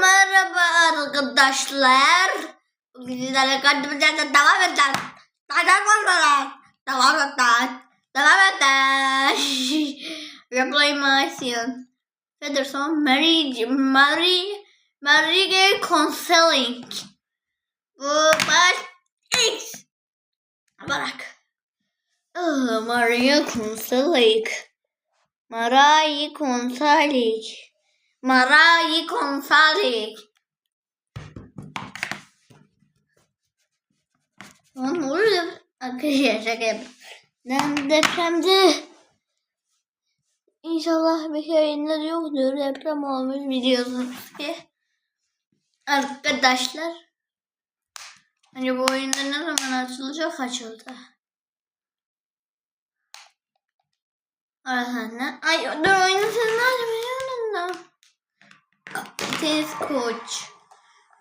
Merhaba arkadaşlar. Sizlerle kaldığımızda devam edelim. Devam edelim. Devam edelim. Devam my scene. Federson, Mary, Mary Gay Counseling. Bu baş X. Bırak. Ah, Maria Counseling. Maria Counseling. Marai Gonzalez. Lan ne oluyor? Arkadaşlar şaka yapıyorum. Ben depremde İnşallah bir yayınları yoktur. Deprem olmuş biliyorsunuz ki. Arkadaşlar. Hani bu oyunda ne zaman açılacak açıldı. Arasana. ne? Ay dur oyunu sen nerede da. Tenis koç.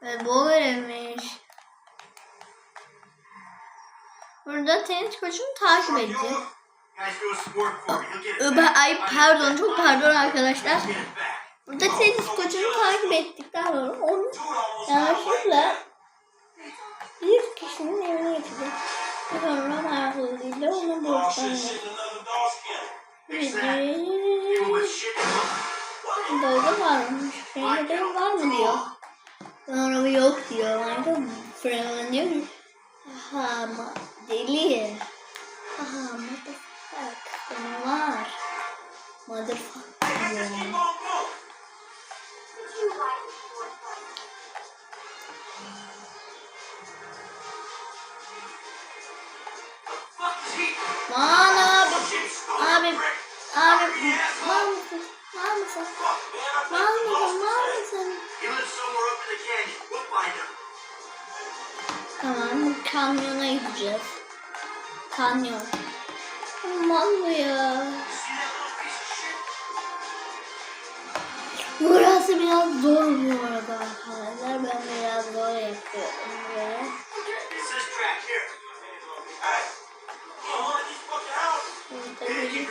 Ve bu verilmiş. Burada tenis koçunu takip Öbe, back. ay pardon çok pardon arkadaşlar. Burada tenis koçunu takip ettikten sonra onu yanlışlıkla bir kişinin evine getirecek. Ve sonra ayakkabıyla onu with shit. Dalga varmış. Senin de var mı diyor. Sonra bir yok diyor. Ben fırından diyor ki. Aha ama deli. Aha motherfuck. Benim var. Motherfuck diyor. Lan abi. Abi. prick. Abi. Mal mısın? Mal mısın? Mal mısın? Tamam kamyona gideceğiz. Kanyon. Mal mı ya? Burası biraz zor bu arada arkadaşlar. Ben biraz zor yapıyorum böyle. Burada bir...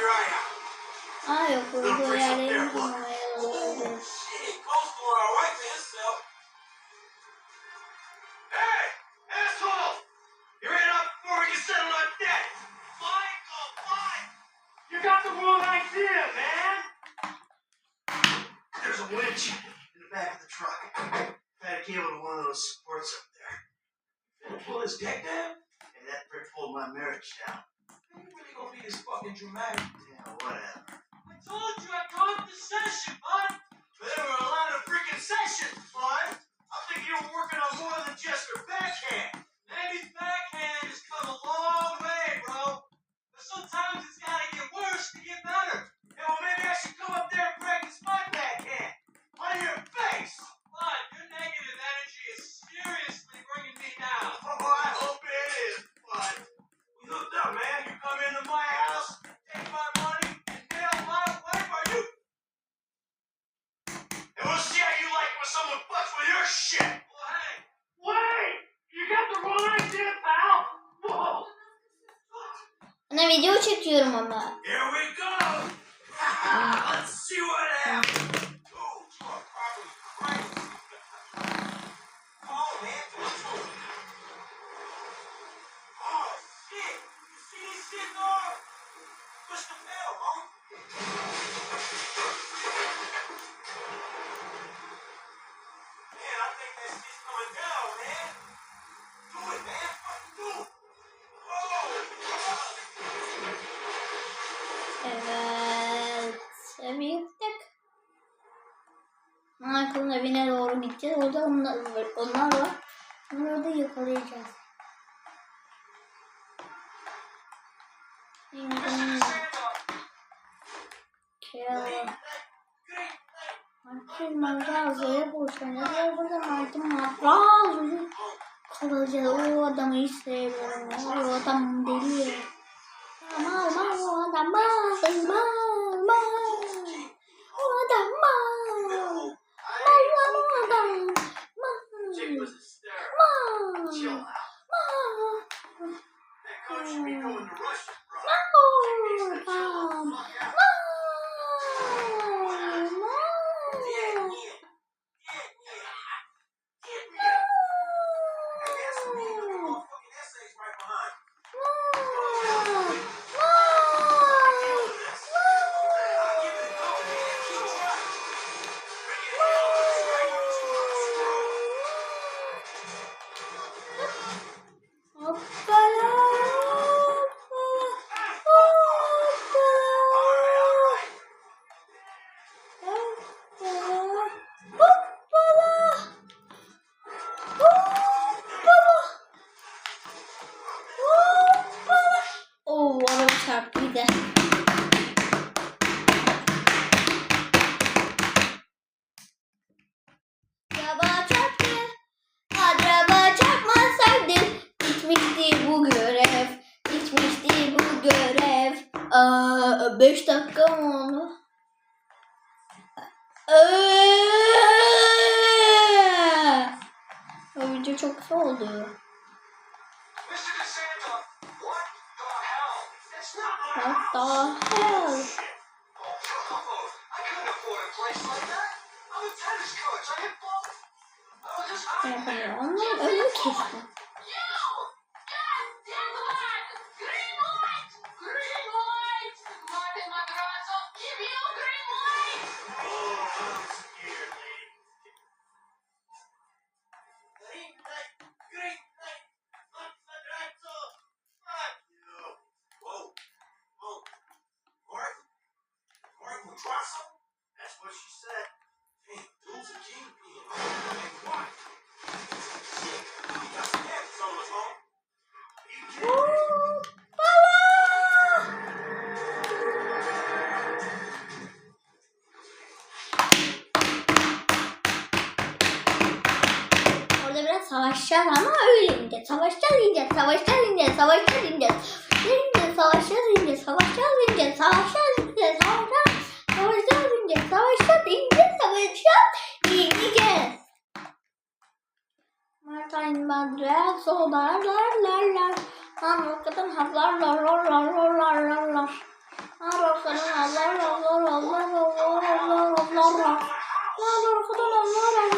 Ah, eu fui olhar ele com ela. Winch in the back of the truck. Had a cable to one of those supports up there. Gonna pull this deck down, and that brick pulled my marriage down. Really gonna be this fucking dramatic? Yeah, whatever. Told you I caught the session, bud. There were a lot of freaking sessions, bud. I think you were working on more than just your video çekiyorum ama. Here we go. Let's see what evine doğru gideceğiz. Orada onlar var. Onlar var. Onları da yakalayacağız. Kaya. Martin Maraza'ya boşanacağız. Burada Martin Maraza'ya kalacağız. O adamı hiç sevmiyorum. O adam deli. Mal mal o adam mal iyiydi. Araba çarptı. Araba çarpmasaydı bitmişti bu görev. Bitmişti bu görev. Aa, beş dakika mı oldu? Ee, video çok kısa oldu. yapamıyor. Onlar önünü kesti. Savaşacağız ama öyle ince. Savaşacağız ince, savaşacağız ince, savaşacağız ince. İnce, savaşacağız ince, savaşacağız ince, savaşacağız ince, savaşacağız, savaşacağız ince, savaşacağız ince, savaşacağız ince. Martin Madre, solar, lar, lar, lar. Lan roketin havlar, lar, lar, lar, lar, lar, lar, lar. Lan roketin havlar, lar, lar, lar, lar, lar, lar, lar, lar, lar, lar. Lan roketin havlar, lar, lar, lar, lar,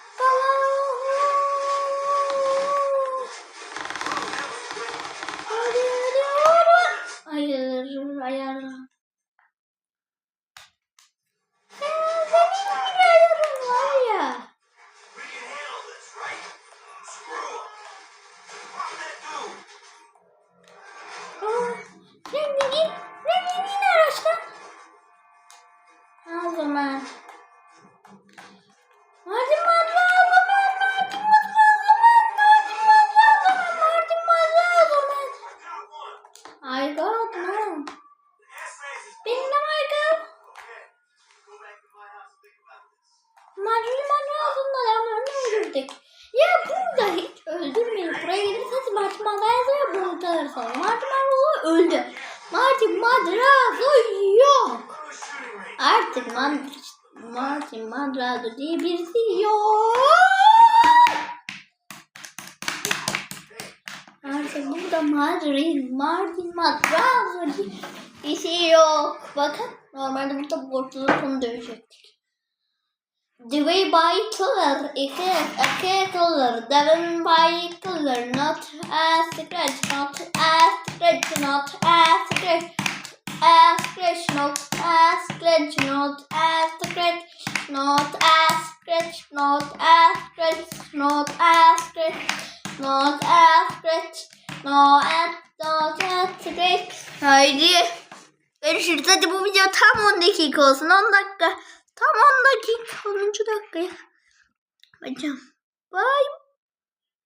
öldü. Martin Madrazo yok. Artık Man Martin Madrado diye birisi yok. Artık burada Martin, Martin Madrado diye birisi yok. Bakın normalde burada borçluluk onu dövecektik. The way by killer, iki, iki killer, Devin by killer, not a scratch, not a scratch, not a scratch. A scratch, not a scratch, not a scratch, not a scratch, not a scratch, not a scratch, not a scratch, no a not a. Haydi. Görüşürüz. Hadi bu video tam 10 dakika olsun. 10 dakika. 먼저 할게요. 먼저.